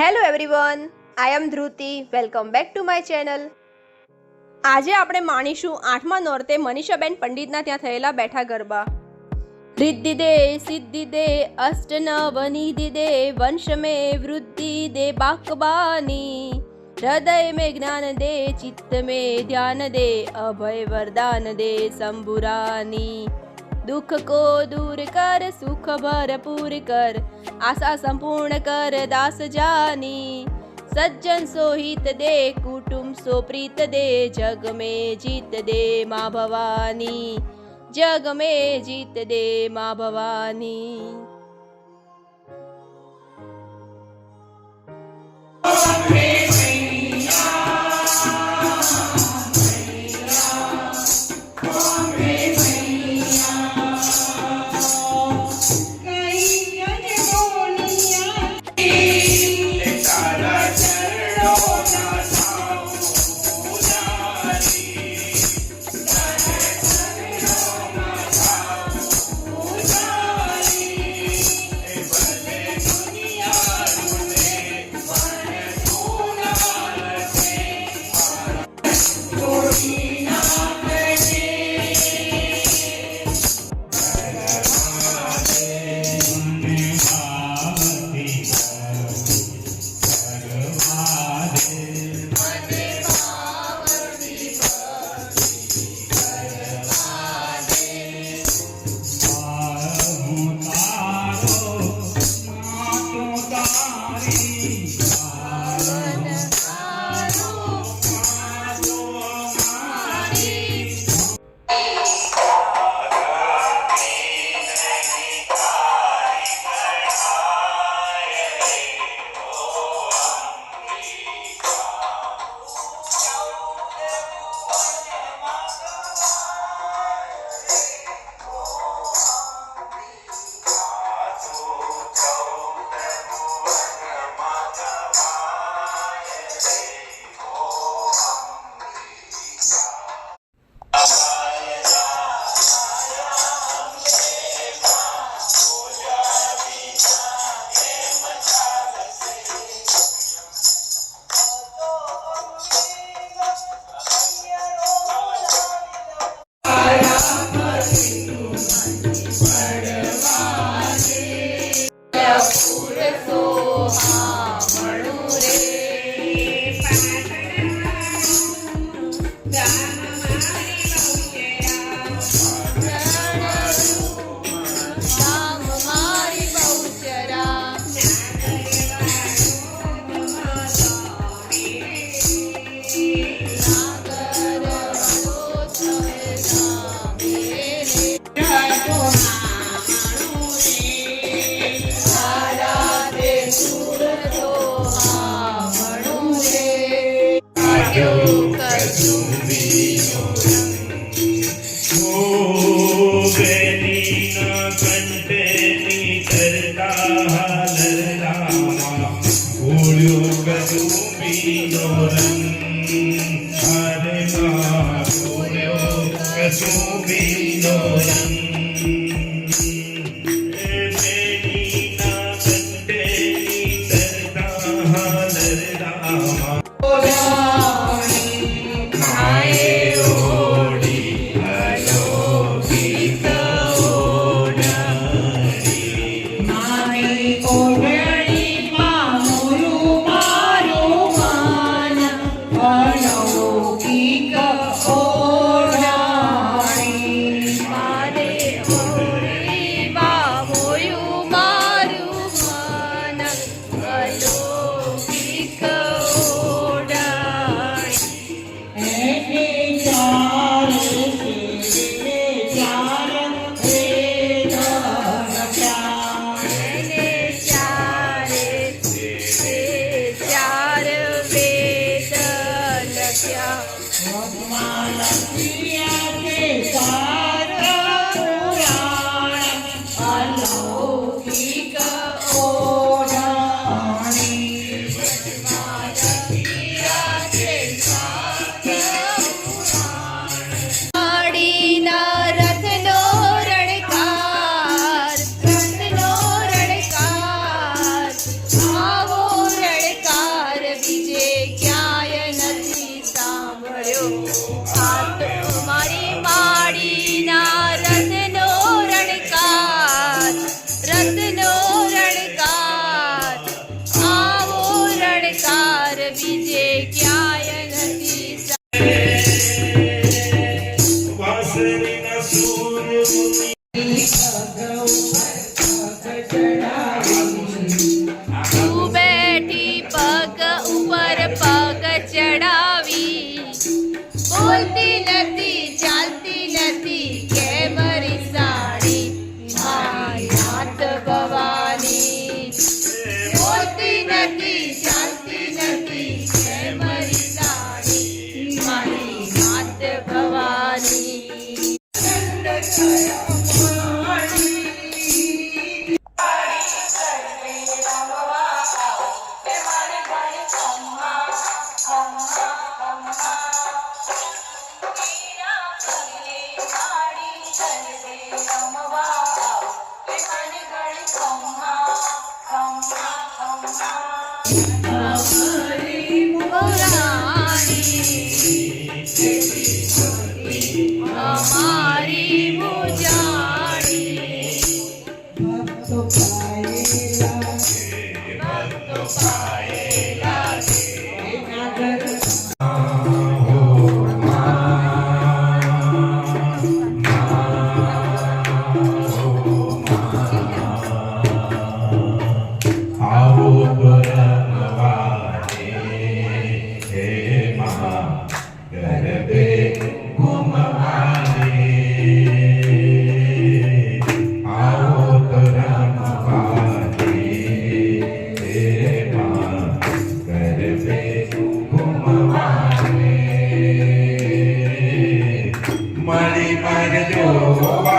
Hello everyone I am Dhruti welcome back to my channel આજે આપણે માણીશું આઠમા નોરતે મનીષાબેન પંડિતના ત્યાં થયેલા બેઠા ગરબા. રિદ્ધિ દે, સિદ્ધિ દે અષ્ટ નવ દે વંશ મે વૃદ્ધિ દે, બાકબાની. હૃદય મે જ્ઞાન દે, ચિત્ત મે ધ્યાન દે, અભય વરદાન દે શંભુરાની દુઃખ કો દૂર કર સુખ ભરપૂર કર આશા સંપૂર્ણ કર દાસ જાની સજ્જન સોહિત દે, કુટુંબ સો પ્રીત દે. જગ में જીત દે મા ભવાની. જગ में જીત દે મા ભવાની. ruim. Lord. बीजे क्या Nani. Senhor.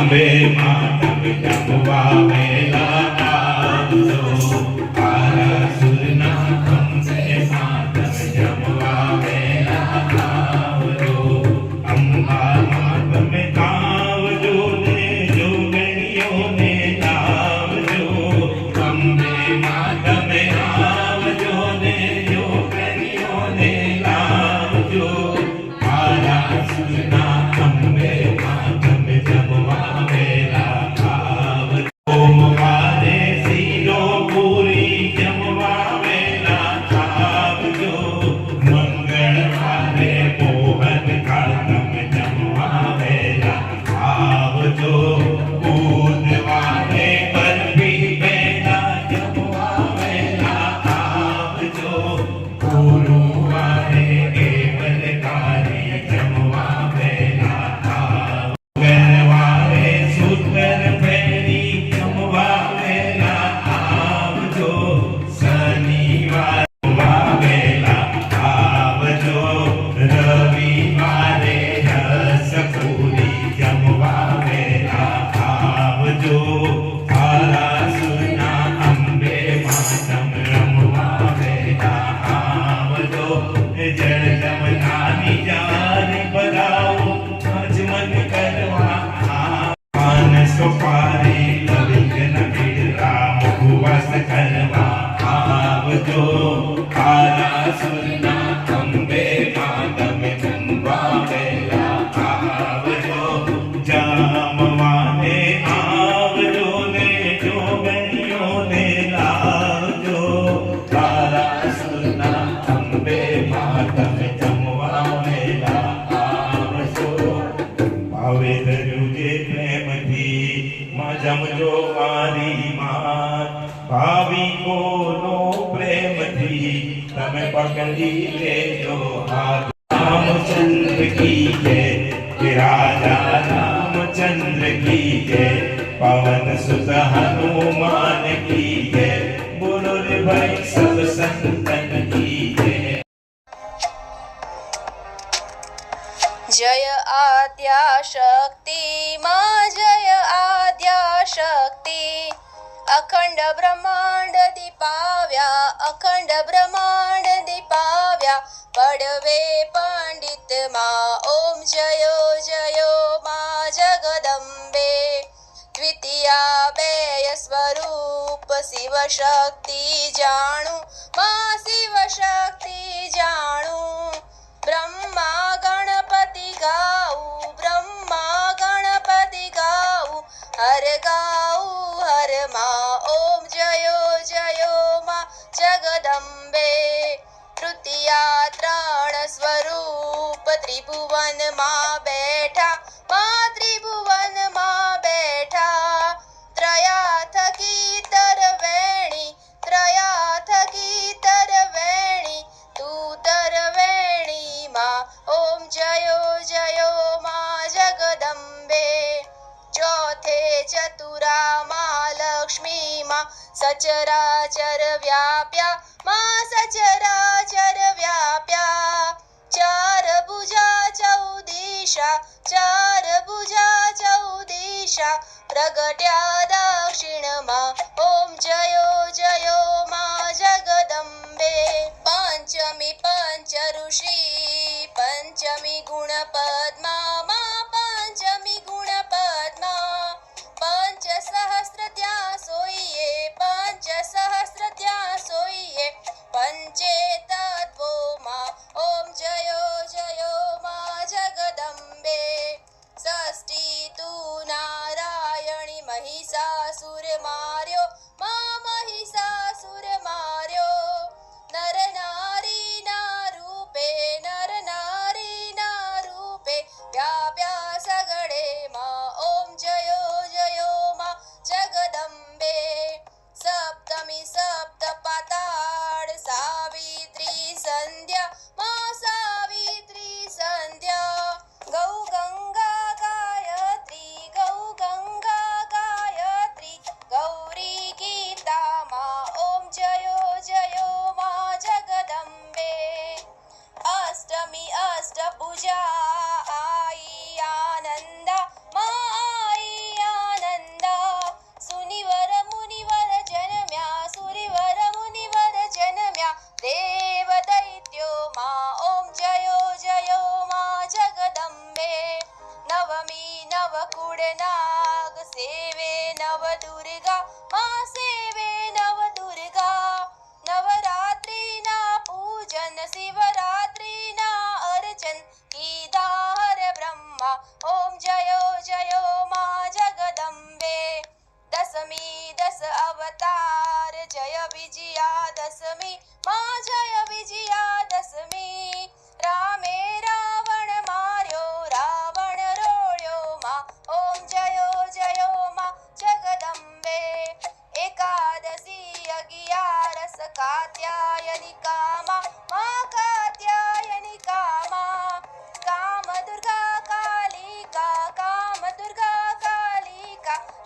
Amém, amém, be my. અખંડ બ્રહ્માંડ દીપાવ્યા, અખંડ બ્રહ્માંડ દીપાવ્યા. પડવે પંડિતમાં ઓમ જયો જયો માં જગદંબે. દ્વિતીયા બે સ્વરૂપ શિવ શક્તિ જાણું, માં શિવ શક્તિ જાણું. બ્રહ્મા ગણપતિ ગાઉ, બ્રહ્મા ગણપતિ ગાઉ. હર ગાઉ, હરમાં સ્વરૂપ ત્રિભુવનમાં બેઠા મા ત્રિભુવનમાં બેઠા ત્રયા થકી તરવેણી ત્રયા થકી તરવેણી તું તરવેણી માં ઓમ જયો જયો મા જગદંબે ચોથે ચતુરા મા લક્ષ્મી માં સચરાચર વ્યાપ્યા મા સચરાચર વ્યાપ્યા ચૌદિશા ચાર ભુજા ચૌદિશા પ્રગટ્યા દક્ષિણમાં ઓમ જયો જયો માં જગદંબે પંચમી પંચ ઋષિ પંચમી ગુણ પદ્મા માં પંચમી ગુણ પદ્મા પંચ સહસ્ર ત્યાં સોઈએ પંચ સહસ્ર ત્યાં સોઈએ પંચે તત્વોમાં ઓમ જયો જયો નારાયણી મહિષાસુર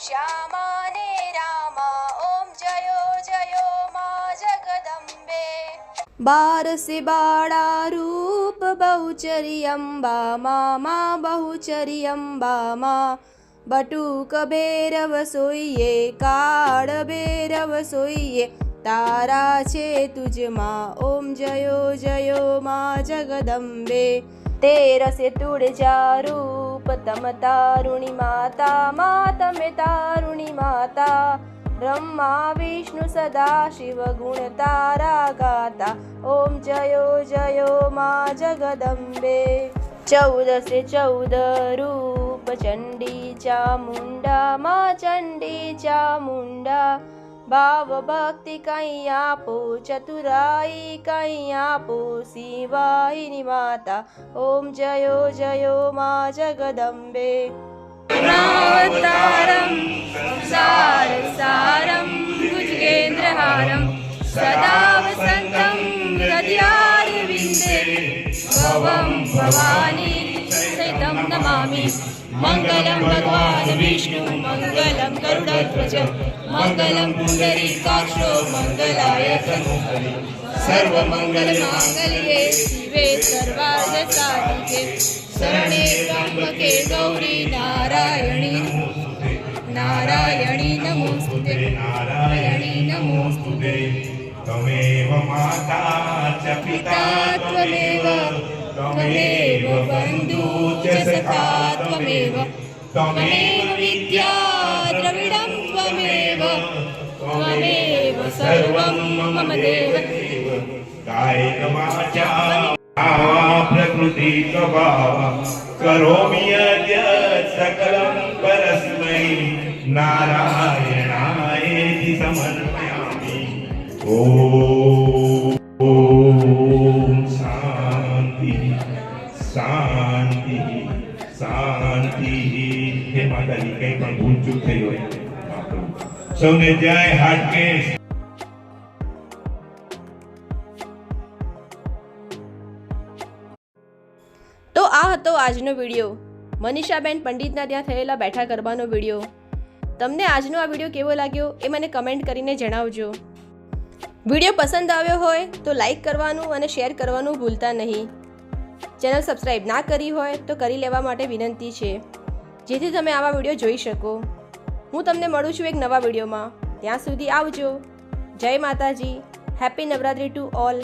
કાલિકા શ્યામા ને રામા ઓમ જયો જયો માં જગદંબે બારસે બાળા રૂપ બહુચરી અંબા મા બહુચરી અંબા બટુક ભેરવ સોઈએ કાળ ભેરવ સોઈએ તારા છે તુજમાં ઓમ જયો જયો મા જગદંબે તેરસે તુળજા रूपतमतारुणि माता मातमितारुणि माता ब्रह्मा विष्णु सदा शिवगुणतारा गाता। ॐ जयो जयो मा जगदम्बे। चौदसे चौदरूपचण्डी चामुण्डा मा चण्डी चामुण्डा भावभक्ति भावभक्तिकयापो चतुरायि कैयापो शिवाहिनी माता ॐ जयो जयो मा जगदम्बे। सारं सारसारं भुजगेन्द्रहारं सदा सन्तं दयां भवानी तं नमामि। मङ्गलं भगवान् विष्णु मङ्गलं गरुडध्वज। मङ्गलं पुण्डरीकाक्षो मङ्गलाय तनुहरि सर्वमङ्गलमाङ्गल्ये शिवे सर्वार्थसाधिके। शरणे त्र्यम्बके गौरी नारायणी। नारायणी नमोस्तुते नारायणी नमोस्तुते त्वमेव माता च पिता त्वमेव ગૌરી बन्धु નારાયણી નમોસ્તુતે નારાયણી નમોસ્તુતે ત્વમેવ માતા ચ પિતા ત્વમેવ ત્વમેવ બંધુ ચ સખા ત્વમેવ ત્વમેવ વિદ્યા દ્રવિડમ ત્વમેવ समर्पयामि। સર્વં ભૂલ થઈ હોય સૌને જય હાટકેશ. તો આ હતો આજનો વીડિયો. મનીષાબેન પંડિતના ત્યાં થયેલા બેઠા ગરબાનો વીડિયો. તમને આજનો આ વીડિયો કેવો લાગ્યો એ મને કમેન્ટ કરીને જણાવજો. વીડિયો પસંદ આવ્યો હોય તો લાઈક કરવાનું અને શેર કરવાનું ભૂલતા નહીં. ચેનલ સબસ્ક્રાઈબ ના કરી હોય તો કરી લેવા માટે વિનંતી છે. જેથી તમે આવા વીડિયો જોઈ શકો. હું તમને મળું છું એક નવા વિડીયોમાં. ત્યાં સુધી આવજો. જય માતાજી. Happy Navratri to all